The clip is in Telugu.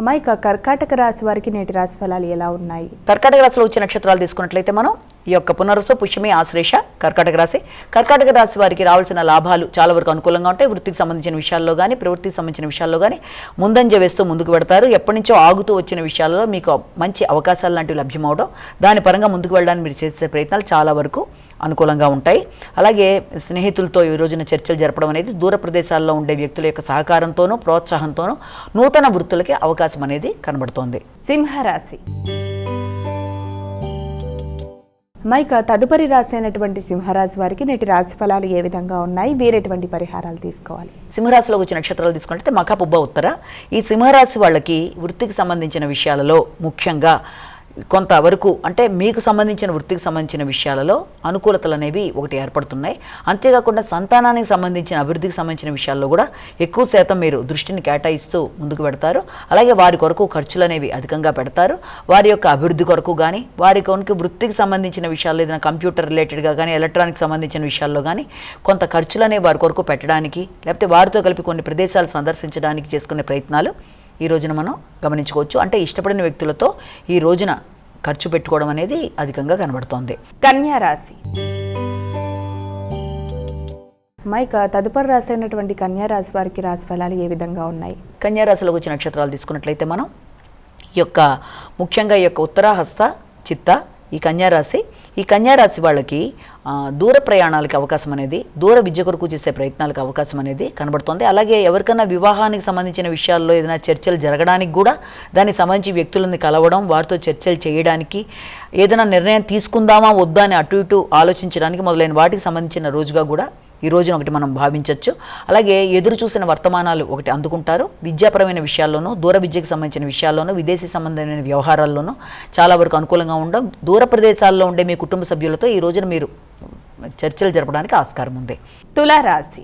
అమ్మా ఇక కర్కాటక రాశి వారికి నేటి రాశి ఫలాలు ఎలా ఉన్నాయి? కర్కాటక రాశిలో వచ్చే నక్షత్రాలు తీసుకున్నట్లయితే మనం ఈ యొక్క పునరుసు పుష్యమి ఆశ్లేష కర్కాటక రాశి. కర్కాటక రాశి వారికి రావాల్సిన లాభాలు చాలా వరకు అనుకూలంగా ఉంటాయి. వృత్తికి సంబంధించిన విషయాల్లో కానీ ప్రవృత్తికి సంబంధించిన విషయాల్లో కానీ ముందంజ వేస్తూ ముందుకు పెడతారు. ఎప్పటి నుంచో ఆగుతూ వచ్చిన విషయాల్లో మీకు మంచి అవకాశాలు లాంటివి లభ్యమవడం దాని పరంగా ముందుకు వెళ్ళడానికి మీరు చేసే ప్రయత్నాలు చాలా వరకు అనుకూలంగా ఉంటాయి. అలాగే స్నేహితులతో ఈ రోజున చర్చలు జరపడం అనేది దూర ప్రదేశాల్లో ఉండే వ్యక్తుల యొక్క సహకారంతోనూ ప్రోత్సాహంతోనూ నూతన వృత్తులకి అవకాశం అనేది కనబడుతోంది. సింహరాశి. మైక తదుపరి రాసైనటువంటి అయినటువంటి సింహరాశి వారికి నేటి రాశి ఫలాలు ఏ విధంగా ఉన్నాయి? వేరేటువంటి పరిహారాలు తీసుకోవాలి. సింహరాశిలో వచ్చే నక్షత్రాలు తీసుకుంటే మఖా ఉత్తర. ఈ సింహరాశి వాళ్ళకి వృత్తికి సంబంధించిన విషయాలలో ముఖ్యంగా కొంతవరకు అంటే మీకు సంబంధించిన వృత్తికి సంబంధించిన విషయాలలో అనుకూలతలు అనేవి ఒకటి ఏర్పడుతున్నాయి. అంతేకాకుండా సంతానానికి సంబంధించిన అభివృద్ధికి సంబంధించిన విషయాల్లో కూడా ఎక్కువ శాతం మీరు దృష్టిని కేటాయిస్తూ ముందుకు పెడతారు. అలాగే వారి కొరకు ఖర్చులు అనేవి అధికంగా పెడతారు. వారి యొక్క అభివృద్ధి కొరకు కానీ వారి కొరకు వృత్తికి సంబంధించిన విషయాల్లో ఏదైనా కంప్యూటర్ రిలేటెడ్గా కానీ ఎలక్ట్రానిక్ సంబంధించిన విషయాల్లో కానీ కొంత ఖర్చులు అనేవి వారి కొరకు పెట్టడానికి లేకపోతే వారితో కలిపి కొన్ని ప్రదేశాలు సందర్శించడానికి చేసుకునే ప్రయత్నాలు ఈ రోజున మనం గమనించుకోవచ్చు. అంటే ఇష్టపడిన వ్యక్తులతో ఈ రోజున ఖర్చు పెట్టుకోవడం అనేది అధికంగా కనబడుతోంది. కన్యా రాశి. అమ్మా ఇక తదుపరి రాశి అయినటువంటి కన్యా రాశి వారికి రాశి ఫలాలు ఏ విధంగా ఉన్నాయి? కన్యారాశిలో వచ్చిన నక్షత్రాలు తీసుకున్నట్లయితే మనం ఈ యొక్క ముఖ్యంగా ఈ యొక్క ఉత్తరాహస్త చిత్త ఈ కన్యారాశి ఈ కన్యారాశి వాళ్ళకి దూర ప్రయాణాలకి అవకాశం అనేది దూర విద్య కొరకు చేసే ప్రయత్నాలకు అవకాశం అనేది కనబడుతుంది. అలాగే ఎవరికైనా వివాహానికి సంబంధించిన విషయాల్లో ఏదైనా చర్చలు జరగడానికి కూడా దానికి సంబంధించి వ్యక్తులను కలవడం వారితో చర్చలు చేయడానికి ఏదైనా నిర్ణయం తీసుకుందామా వద్దా అని అటు ఇటు ఆలోచించడానికి మొదలైన వాటికి సంబంధించిన రోజుగా కూడా ఈ రోజున ఒకటి మనం భావించవచ్చు అలాగే ఎదురు చూసిన వర్తమానాలు ఒకటి అందుకుంటారు. విద్యాపరమైన విషయాల్లోనూ దూర విద్యకు సంబంధించిన విషయాల్లోనూ విదేశీ సంబంధమైన వ్యవహారాల్లోనూ చాలా వరకు అనుకూలంగా ఉండడం. దూర ప్రదేశాల్లో ఉండే మీ కుటుంబ సభ్యులతో ఈ రోజున మీరు చర్చలు జరపడానికి ఆస్కారం ఉంది. తులారాశి.